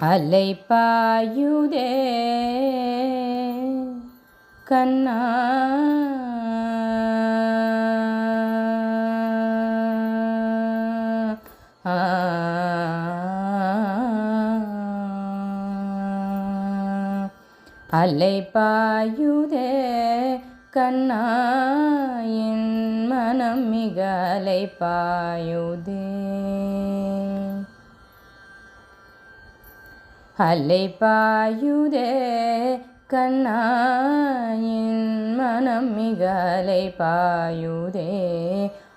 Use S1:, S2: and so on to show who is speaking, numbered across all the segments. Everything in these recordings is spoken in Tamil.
S1: அலை பாயுதே கண்ணா. ஆ. அலை பாயுதே கண்ணா. என் மனம் மிக அலை பாயுதே அலை பாயுதே கண்ணாயின் மனம் மிக அலை பாயுதே.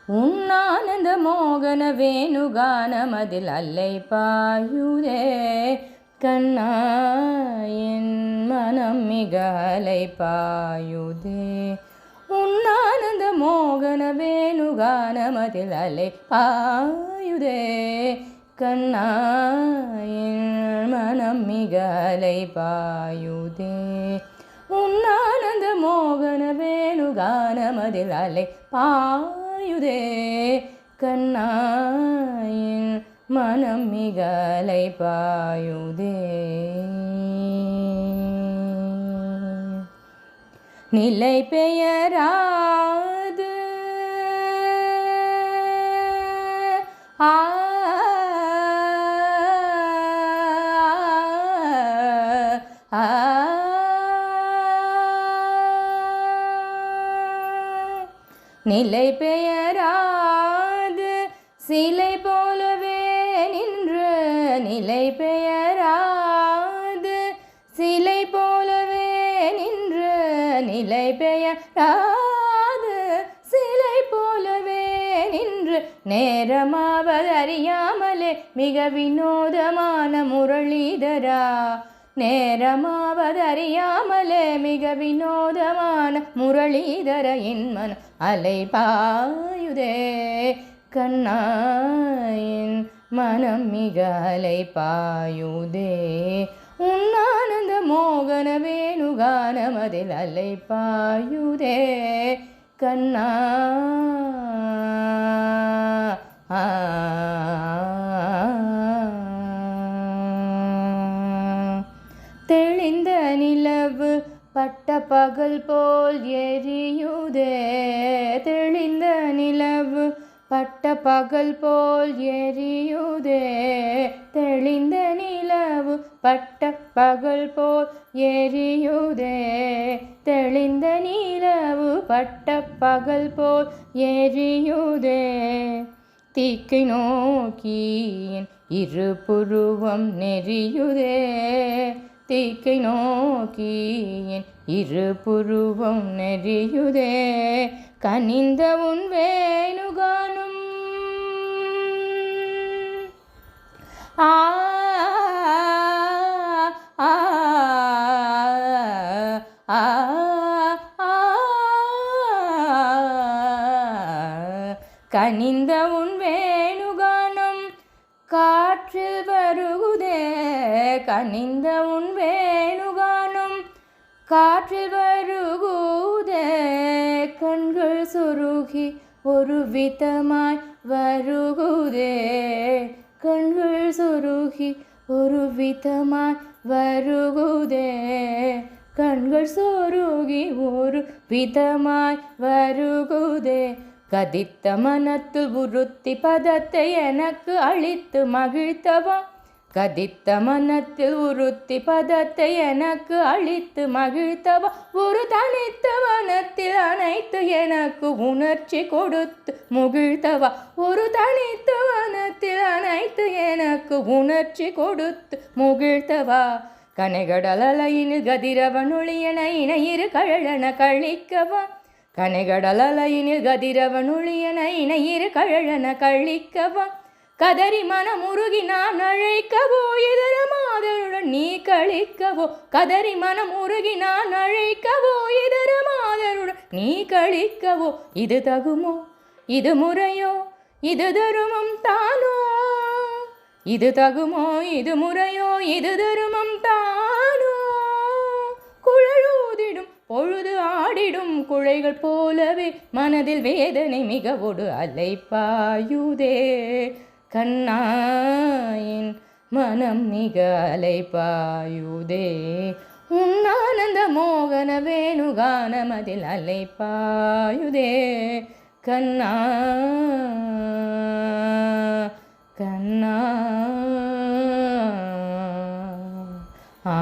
S1: உன்னானந்த மோகன வேணுகானமதில் அல்லை பாயுதே கண்ணாயின் மனம் மிக அலை பாயுதே. உன்னானந்த மோகன வேணுகானமதில் அலை பாயுதே கண்ணா மனம் மிக அலை பாயுதே உன்னானந்த மோகன வேணுகானமதில் அலை பாயுதே கண்ணாயின் மனம் மிக அலை பாயுதே நிலை பெயராது. ஆ நிலை பெயராது. சிலை போலவே நின்று நிலை பெயராது. சிலை போலவே நின்று நிலை பெயராது. சிலை போலவே நின்று நேரமாவதறியாமலே மிக வினோதமான முரளிதரா. நேரமாவதறியாமலே மிக வினோதமான முரளிதர. என் மன அலை பாயுதே கண்ணாயின் மனம் மிக அலை பாயுதே உன்னானந்த மோகன வேணுகானமதில் அலை பாயுதே கண்ணா தெளிந்த நிலவு பட்ட பகல் போல் எரியுதே தெளிந்த நிலவு. பட்ட பகல் போல் எரியுதே தெளிந்த நிலவு. பட்ட பகல் போல் எரியுதே தெளிந்த நிலவு. பட்ட பகல் போல் எரியுதே. தீக்கை நோக்கியின் என் இரு புருவம் நெறியுதே. தீக்கை நோக்கி என் இரு புருவம் நெறியுதே கனிந்த உன் வேணுகானும். ஆ கனிந்த உன் வே காற்றில் வருகுதே கனிந்த உன் வேணுகானும். காற்றில் வருகுதே கண்கள் சுருகி ஒரு விதமாய் வருகுதே. கண்கள் சுருகி ஒரு விதமாய் வருகுதே. கண்கள் சொருகி ஒரு விதமாய் வருகுதே. கதித்த மனத்து உருத்தி பதத்தை எனக்கு அழித்து மகிழ்த்தவா? கதித்த மனத்தில் உருத்தி பதத்தை எனக்கு அழித்து மகிழ்த்தவா? ஒரு தனித்த வனத்தில் அனைத்து எனக்கு உணர்ச்சி கொடுத்து முகிழ்த்தவா? ஒரு தனித்த வனத்தில் அனைத்து எனக்கு உணர்ச்சி கொடுத்து முகிழ்த்தவா? கனைகடலையினில் கதிரவனொளியன இணையிரு கழலன கழிக்கவா? கனைகடலையினில் கதிரவனொளியன இரு கழழன கழிக்கவா? கதறி மனமுருகி நான் அழைக்கவோ? இதர மாதருடன் நீ கழிக்கவோ? கதறி மனமுருகி நான் அழைக்கவோ? இதர மாதருடன் நீ கழிக்கவோ? இது தகுமோ? இது முறையோ? இது தருமம் தானோ? இது தகுமோ? இது முறையோ? இது தருமம் தானோ? பொழுது ஆடிடும் குழைகள் போலவே மனதில் வேதனை மிக ஒடு அலைப்பாயுதே கண்ணாயின் மனம் மிக அலைப்பாயுதே உன்னானந்த மோகன வேணுகானமதில் அலைப்பாயுதே கண்ணா கண்ணா ஆ.